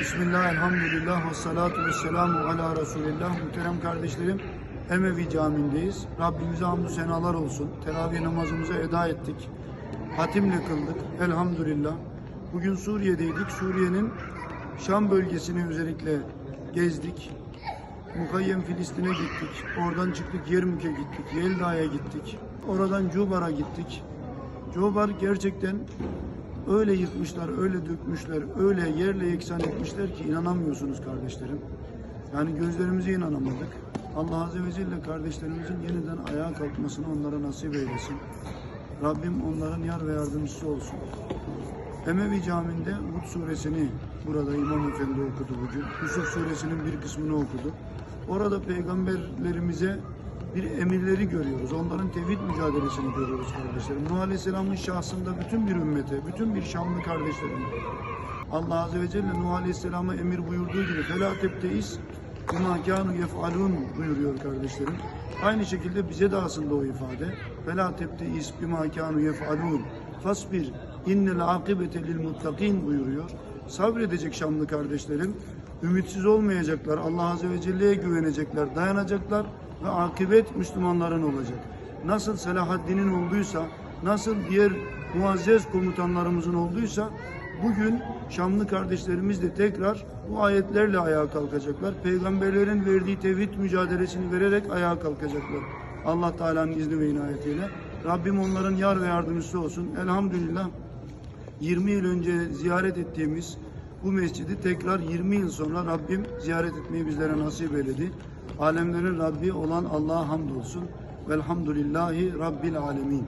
Bismillah, elhamdülillah, ve salatu ve selamu ala Resulillah. Muhterem kardeşlerim, Emevi Camii'ndeyiz. Rabbimize hamdü senalar olsun. Teravih namazımızı eda ettik. Hatimle kıldık, elhamdülillah. Bugün Suriye'deydik. Suriye'nin Şam bölgesini özellikle gezdik. Mukayyem Filistin'e gittik. Oradan çıktık Yermük'e gittik. Yelda'ya gittik. Oradan Cubar'a gittik. Cubar gerçekten öyle yıkmışlar, öyle dökmüşler, öyle yerle yeksan etmişler ki inanamıyorsunuz kardeşlerim. Yani gözlerimize inanamadık. Allah Azze ve Celle kardeşlerimizin yeniden ayağa kalkmasını onlara nasip eylesin. Rabbim onların yar ve yardımcısı olsun. Emevi Camii'nde Hud suresini burada İmam Efendi okudu bugün. Yusuf suresinin bir kısmını okudu. Orada peygamberlerimize bir emirleri görüyoruz. Onların tevhid mücadelesini görüyoruz kardeşlerim. Nuh Aleyhisselam'ın şahsında bütün bir ümmete, bütün bir Şamlı kardeşlerim. Allah Azze ve Celle Nuh Aleyhisselam'a emir buyurduğu gibi felaketteyiz kumâkânu yef'alûn buyuruyor kardeşlerim. Aynı şekilde bize de aslında o ifade. Fela tebteis bimâkânu yef'alûn. Fasbir innel akibete lil muttakîn buyuruyor. Sabredecek Şamlı kardeşlerim. Ümitsiz olmayacaklar. Allah Azze ve Celle'ye güvenecekler, dayanacaklar ve akıbet Müslümanların olacak. Nasıl Selahaddin'in olduysa, nasıl diğer muazzez komutanlarımızın olduysa bugün Şamlı kardeşlerimiz de tekrar bu ayetlerle ayağa kalkacaklar. Peygamberlerin verdiği tevhid mücadelesini vererek ayağa kalkacaklar. Allah Teala'nın izni ve inayetiyle. Rabbim onların yar ve yardımcısı olsun. Elhamdülillah 20 yıl önce ziyaret ettiğimiz bu mescidi tekrar 20 yıl sonra Rabbim ziyaret etmeyi bizlere nasip eyledi. Alemlerin Rabbi olan Allah'a hamdolsun. Velhamdülillahi Rabbil alemin.